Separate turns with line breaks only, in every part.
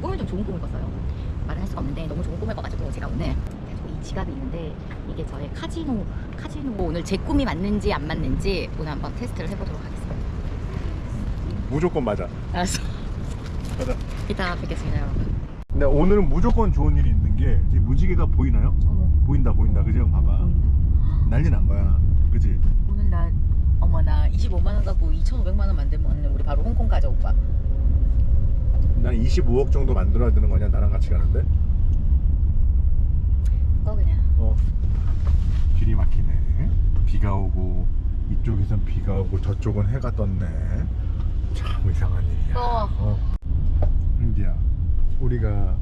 꿈을 좀 좋은 꿈을 꿨어요. 말은 할 수가 없는데 너무 좋은 꿈을 꿔가지고 제가 오늘 이 지갑이 있는데 이게 저의 카지노 카지노 오늘 제 꿈이 맞는지 안 맞는지 오늘 한번 테스트를 해보도록 하겠습니다.
무조건 맞아.
알았어.
맞아.
이따 뵙겠습니다, 여러분.
근데 오늘은 무조건 좋은 일이 있는 게 지금 무지개가 보이나요?
어머,
보인다 보인다 형 봐봐. 난리 난 거야 그지
오늘 나 어머 나 25만 원 갖고 2,500만 원 만들면 우리 바로 홍콩 가자 오빠.
난 25억 정도 만들어야 되는 거냐 나랑 같이 가는데
어 그냥.
어 길이 막히네 비가 오고 이쪽에선 비가 오고 저쪽은 해가 떴네 참 이상한 일이야
어.
어. 은기야 우리가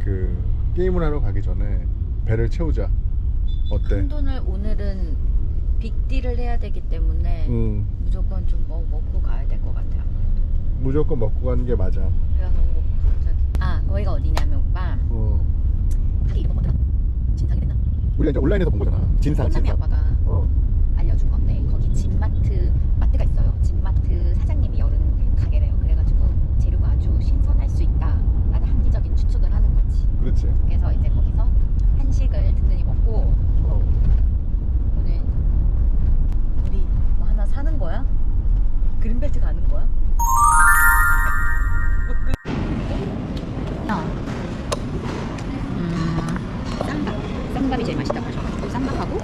그 게임을 하러 가기 전에 배를 채우자 어때?
큰 돈을 오늘은 빅딜을 해야 되기 때문에
응
무조건 좀 뭐 먹고 가야 될 것 같아요.
무조건 먹고 가는 게 맞아
배가 너무. 아 거기가 어디냐면 오빠
어
가게 이름 뭐더라? 진상이 됐나?
우리가 이제 온라인에서 본 거잖아 진상
혼남이
진상
아빠가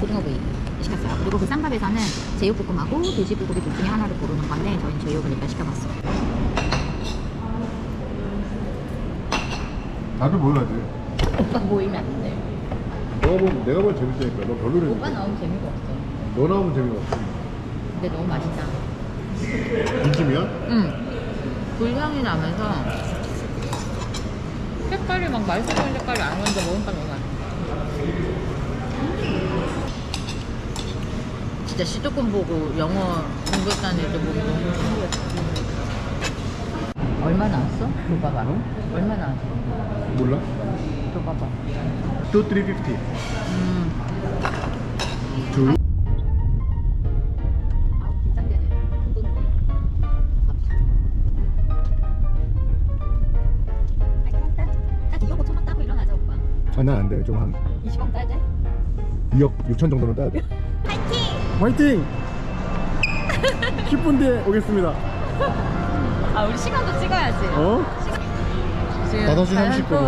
고 고등어구이 시켰어요. 그리고 그 쌈밥에서는 제육볶음하고 돼지불고기 둘 중에 하나를 고르는 건데 저희는 제육을 일단 시켜봤어요.
나도 몰라지
오빠 보이면 안 돼.
너가 보면 내가 보면 재밌다니까 너 별로라니까
오빠 나오면 재미가 없어.
너 나오면 재미가 없어
근데 너무 맛있다.
진심이야?
응. 불향이 나면서 색깔이 막 맛있어 보이는 색깔이 아니었는데 먹으니까 너무 맛있어. 진짜 시조금 보고 영어 공부했다는 애들 보고 너무 신기했어. 얼마 나왔어? 줘봐봐. 얼마 나왔어?
몰라?
줘봐봐.
2, 350
음.
두
아우 긴장되네. 궁금해. 아니 그냥 딱, 딱 2억 5천 원 따고 일어나자 오빠.
아, 난안 돼. 좀 한
20억 따야 돼?
2억 6천 정도는 따야 돼.
파이팅!
화이팅! 10분 뒤에 오겠습니다.
아 우리 시간도 찍어야지.
어?
지금
5시 30 분.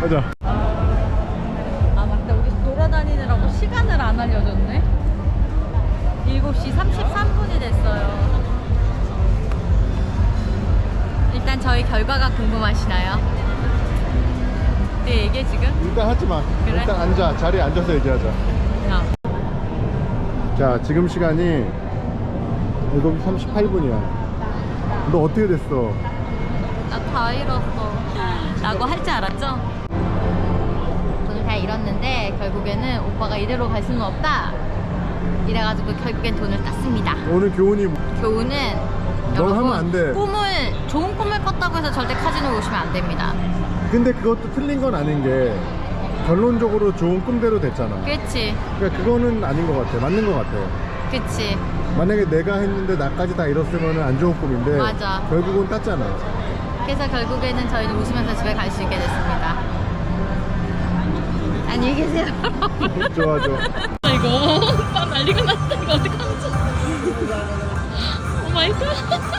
가자.
아 맞다 우리 돌아다니느라고 시간을 안 알려줬네. 7시 33분이 됐어요. 일단 저희 결과가 궁금하시나요? 네 얘기해 지금?
일단 하지 마.
그래?
일단 앉아. 자리에 앉아서 얘기하자.
어.
자, 지금 시간이 7시 38분이야. 너 어떻게 됐어?
나 다 잃었어. 라고 할 줄 알았죠? 돈을 다 잃었는데 결국에는 오빠가 이대로 갈 수는 없다. 이래가지고 결국엔 돈을 땄습니다.
오늘 교훈이
교훈은
너
여러분
하면 안 돼.
꿈을 좋은 꿈을 꿨다고 해서 절대 카지노 오시면 안 됩니다.
근데 그것도 틀린 건 아닌 게 결론적으로 좋은 꿈대로 됐잖아.
그치?
그러니까 그거는 아닌 것 같아. 맞는 것 같아.
그치?
만약에 내가 했는데 나까지 다 잃었으면 안 좋은 꿈인데
맞아.
결국은 땄잖아.
그래서 결국에는 저희는 웃으면서 집에 갈 수 있게 됐습니다. 안녕히 계세요.
좋아 좋아.
이거 오빠 난리가 났다. 이거 어떡하지? 오 마이 갓.